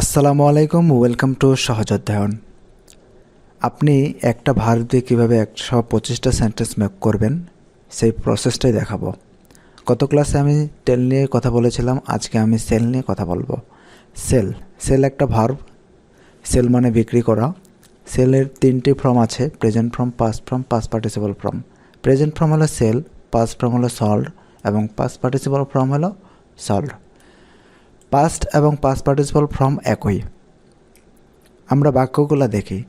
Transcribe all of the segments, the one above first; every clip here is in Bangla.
আসসালামু আলাইকুম, ওয়েলকাম টু সহজ অধ্যয়ন। আপনি একটা ভার দিয়ে কীভাবে একশো পঁচিশটা সেন্টেন্স মেক করবেন, সেই প্রসেসটাই দেখাবো। গত ক্লাসে আমি টেল নিয়ে কথা বলেছিলাম, আজকে আমি সেল নিয়ে কথা বলব। সেল সেল একটা ভার্ব সেল মানে বিক্রি করা। সেলের তিনটি ফর্ম আছে present form past form past participle form present form হলো সেল পাস ফর্ম হলো সল্ড এবং পাস পার্টিসিপাল ফর্ম হলো সল্ড পাস্ট এবং পাস্ট পার্টিসিপাল ফর্ম একই। আমরা বাক্যগুলো দেখি।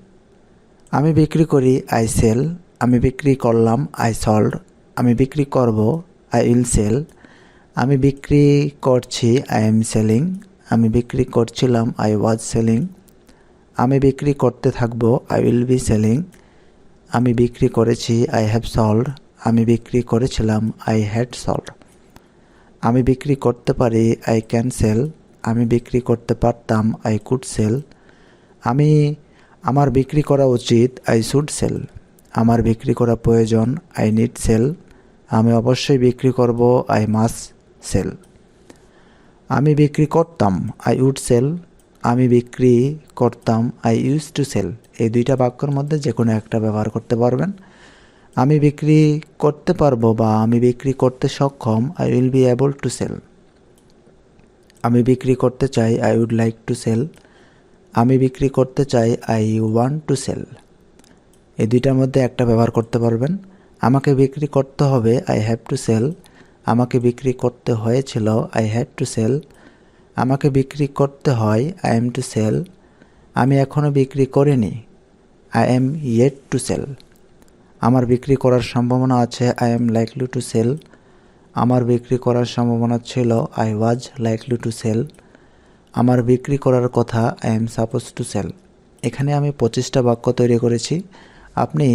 আমি বিক্রি করি আই সেল আমি বিক্রি করলাম আই সল্ড আমি বিক্রি করব আই উইল সেল আমি বিক্রি করছি আই এম সেলিং আমি বিক্রি করছিলাম আই ওয়াজ সেলিং আমি বিক্রি করতে থাকব আই উইল বি সেলিং আমি বিক্রি করেছি আই হ্যাভ সল্ড আমি বিক্রি করেছিলাম আই হ্যাড সল্ড আমি বিক্রি করতে পারি আই ক্যান সেল আমি বিক্রি করতে পারতাম আই কুড সেল আমি, আমার বিক্রি করা উচিত আই শুড সেল আমার বিক্রি করা প্রয়োজন আই নিড সেল আমি অবশ্যই বিক্রি করব আই মাস সেল আমি বিক্রি করতাম আই উড সেল আমি বিক্রি করতাম আই ইউজ টু সেল এই দুইটা বাক্যের মধ্যে যে কোনো একটা ব্যবহার করতে পারবেন। আমি বিক্রি করতে পারব বা আমি বিক্রি করতে সক্ষম I will be able to sell আমি বিক্রি করতে চাই I would like to sell আমি বিক্রি করতে চাই আই ওয়ান্ট টু সেল এই দুইটার মধ্যে একটা ব্যবহার করতে পারবেন। আমাকে বিক্রি করতে হবে আই হ্যাভ টু সেল আমাকে বিক্রি করতে হয়েছিল আই হ্যাড টু সেল আমাকে বিক্রি করতে হয় আই এম টু সেল আমি এখনও বিক্রি করিনি I am yet to sell আমার বিক্রি করার সম্ভাবনা আছে I am likely to sell আমার বিক্রি করার সম্ভাবনা ছিল I was likely to sell আমার বিক্রি করার কথা I am suppose to sell এখানে আমি পঁচিশটা বাক্য তৈরি করেছি। আপনি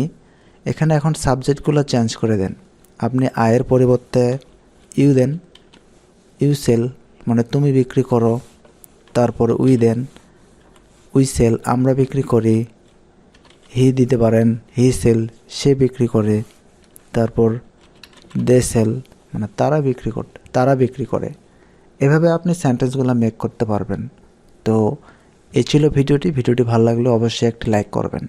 এখানে এখন সাবজেক্টগুলো চেঞ্জ করে দেন। আপনি আয়ের পরিবর্তে ইউ দেন ইউ সেল মানে তুমি বিক্রি করো, তারপর উই দেন উই সেল আমরা বিক্রি করি। হি দিতে পারেন, হি সেল, সে বিক্রি করে, তারপর দে সেল মানে তারা বিক্রি কর, তারা বিক্রি করে। এভাবে আপনি সেন্টেন্সগুলো মেক করতে পারবেন। তো এ ছিল ভিডিওটি। ভিডিওটি ভালো লাগলে অবশ্যই একটি লাইক করবেন।